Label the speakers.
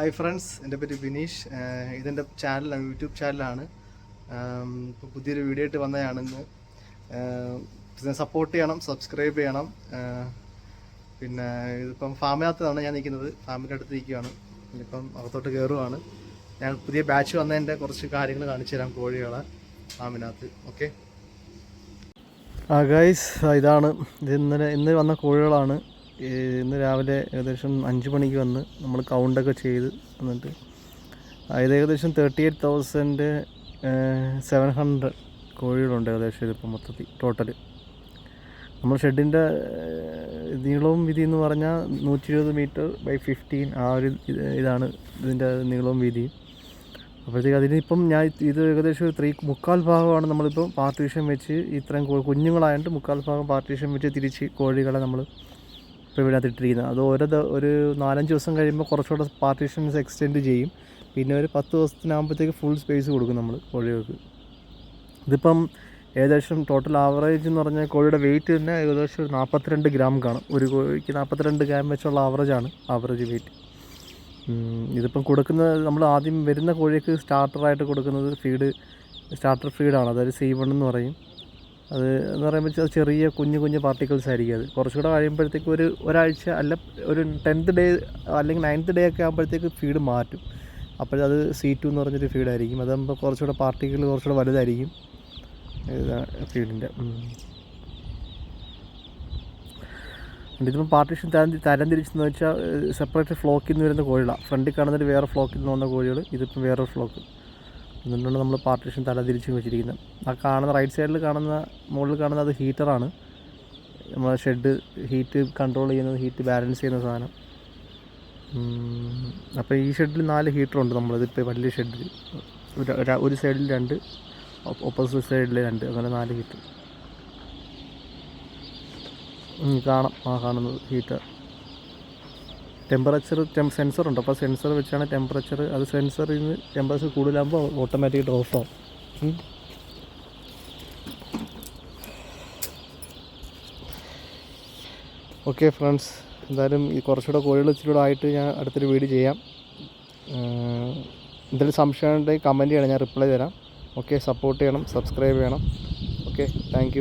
Speaker 1: Hi friends എന്റെ പേര് ബിനീഷ് ഇതെന്റെ ചാനലാണ് യൂട്യൂബ് ചാനലാണ് ഇപ്പോൾ പുതിയൊരു വീഡിയോ ആയിട്ട് വന്നതാണെന്ന് ഇതിനെ സപ്പോർട്ട് ചെയ്യണം സബ്സ്ക്രൈബ് ചെയ്യണം. പിന്നെ ഇതിപ്പം ഫാമിനകത്താണ് ഞാൻ നിൽക്കുന്നത്. ഫാമിന്റെ അടുത്ത് നിൽക്കുകയാണ്. ഇപ്പം അകത്തോട്ട് കയറുവാണ്. ഞാൻ പുതിയ ബാച്ച് വന്നതിന്റെ കുറച്ച് കാര്യങ്ങൾ കാണിച്ചു തരാം കോഴികളെ ഫാമിനകത്ത് ഓക്കെ ആ ഗൈസ് ഇതാണ്. ഇത് ഇന്നലെ ഇന്ന് വന്ന കോഴികളാണ്. ഇന്ന് രാവിലെ ഏകദേശം അഞ്ച് മണിക്ക് വന്ന് നമ്മൾ കൗണ്ടൊക്കെ ചെയ്ത് എന്നിട്ട് അതായത് ഏകദേശം thirty eight thousand seven hundred കോഴികളുണ്ട് ഏകദേശം ഇതിപ്പോൾ മൊത്തത്തിൽ ടോട്ടൽ നമ്മൾ ഷെഡിന്റെ നീളവും വീതി എന്ന് പറഞ്ഞാൽ നൂറ്റി ഇരുപത് മീറ്റർ ബൈ ഫിഫ്റ്റീൻ ആ ഒരു ഇതാണ് ഇതിന്റെ നീളവും വീതിയും. അപ്പോഴത്തേക്ക് അതിനിപ്പം ഞാൻ ഇത് ഏകദേശം ഒരു ത്രീ മുക്കാൽ ഭാഗമാണ് നമ്മളിപ്പോൾ പാർട്ടീഷൻ വെച്ച് ഇത്രയും കുഞ്ഞുങ്ങളായിട്ട് മുക്കാൽ ഭാഗം പാർട്ടീഷൻ വെച്ച് തിരിച്ച് കോഴികളെ നമ്മൾ ഇപ്പോൾ ഇവിടെ ഇട്ടിരിക്കുന്നത് അത് ഓരോ ഒരു നാലഞ്ച് ദിവസം കഴിയുമ്പോൾ കുറച്ചുകൂടെ പാർട്ടീഷൻസ് എക്സ്റ്റെൻഡ് ചെയ്യും. പിന്നെ ഒരു പത്ത് ദിവസത്തിനാകുമ്പോഴത്തേക്ക് ഫുൾ സ്പേസ് കൊടുക്കും നമ്മൾ കോഴികൾക്ക്. ഇതിപ്പം ഏകദേശം ടോട്ടൽ ആവറേജ് എന്ന് പറഞ്ഞാൽ കോഴിയുടെ വെയിറ്റ് തന്നെ ഏകദേശം ഒരു നാൽപ്പത്തിരണ്ട് ഗ്രാം കാണും. ഒരു കോഴിക്ക് നാൽപ്പത്തിരണ്ട് ഗ്രാം വെച്ചുള്ള ആവറേജാണ് ആവറേജ് വെയിറ്റ് ഇതിപ്പം കൊടുക്കുന്ന നമ്മൾ ആദ്യം വരുന്ന കോഴിക്ക് സ്റ്റാർട്ടറായിട്ട് കൊടുക്കുന്നത് ഫീഡ് സ്റ്റാർട്ടർ ഫീഡാണ് അതായത് സി വൺ എന്ന് പറയും. അത് എന്ന് പറയുമ്പോൾ ചെറിയ കുഞ്ഞു കുഞ്ഞു പാർട്ടിക്കിൾസ് ആയിരിക്കും അത്. കുറച്ചുകൂടെ കഴിയുമ്പോഴത്തേക്ക് ഒരു ഒരാഴ്ച അല്ല ഒരു ടെൻത്ത് ഡേ അല്ലെങ്കിൽ നയൻത്ത് ഡേ ഒക്കെ ആകുമ്പോഴത്തേക്ക് ഫീഡ് മാറ്റും. അപ്പോഴത് സി ടു എന്ന് പറഞ്ഞൊരു ഫീഡായിരിക്കും അതാകുമ്പോൾ കുറച്ചുകൂടെ പാർട്ടിക്കിൾ കുറച്ചുകൂടെ വലുതായിരിക്കും. ഫീഡിന്റെ ഇതിപ്പം പാർട്ടീഷൻ തരം തരം തിരിച്ചെന്ന് വെച്ചാൽ സെപ്പറേറ്റ് ഫ്ലോക്കിൽ നിന്ന് വരുന്ന കോഴികളാണ് ഫ്രണ്ടിൽ കാണുന്നത് വേറെ ഫ്ലോക്കിൽ നിന്ന് വന്ന കോഴികൾ ഇതിപ്പം വേറെ ഫ്ലോക്ക് എന്നിട്ടാണ് നമ്മൾ പാർട്ടീഷൻ തല തിരിച്ച് വെച്ചിരിക്കുന്നത്. ആ കാണുന്ന റൈറ്റ് സൈഡിൽ കാണുന്ന മുകളിൽ കാണുന്ന അത് ഹീറ്ററാണ് നമ്മൾ ഷെഡ് ഹീറ്റ് കൺട്രോൾ ചെയ്യുന്നത് ഹീറ്റ് ബാലൻസ് ചെയ്യുന്ന സാധനം. അപ്പോൾ ഈ ഷെഡിൽ നാല് ഹീറ്ററുണ്ട് നമ്മളിതിപ്പോൾ വലിയ ഷെഡിൽ ഒരു സൈഡിൽ രണ്ട് ഓപ്പോസിറ്റ് സൈഡിൽ രണ്ട് അങ്ങനെ നാല് ഹീറ്റർ കാണാം ആ കാണുന്നത് ഹീറ്റർ ടെമ്പറേച്ചർ സെൻസർ ഉണ്ട്. അപ്പോൾ സെൻസർ വെച്ചാണ് ടെമ്പറേച്ചർ അത് സെൻസറിൽ നിന്ന് ടെമ്പറേച്ചർ കൂടുതലാകുമ്പോൾ ഓട്ടോമാറ്റിക്കായിട്ട് ഓഫ് ആവും. ഓക്കെ ഫ്രണ്ട്സ് എന്തായാലും ഈ കുറച്ചുകൂടെ കോഴികൾ ഇച്ചിരി കൂടെ ആയിട്ട് ഞാൻ അടുത്തൊരു വീഡിയോ ചെയ്യാം. എന്തെങ്കിലും സംശയം ഉണ്ടെങ്കിൽ കമന്റ് ചെയ്യണം. ഞാൻ റിപ്ലൈ തരാം. ഓക്കെ സപ്പോർട്ട് ചെയ്യണം സബ്സ്ക്രൈബ് ചെയ്യണം. Okay thank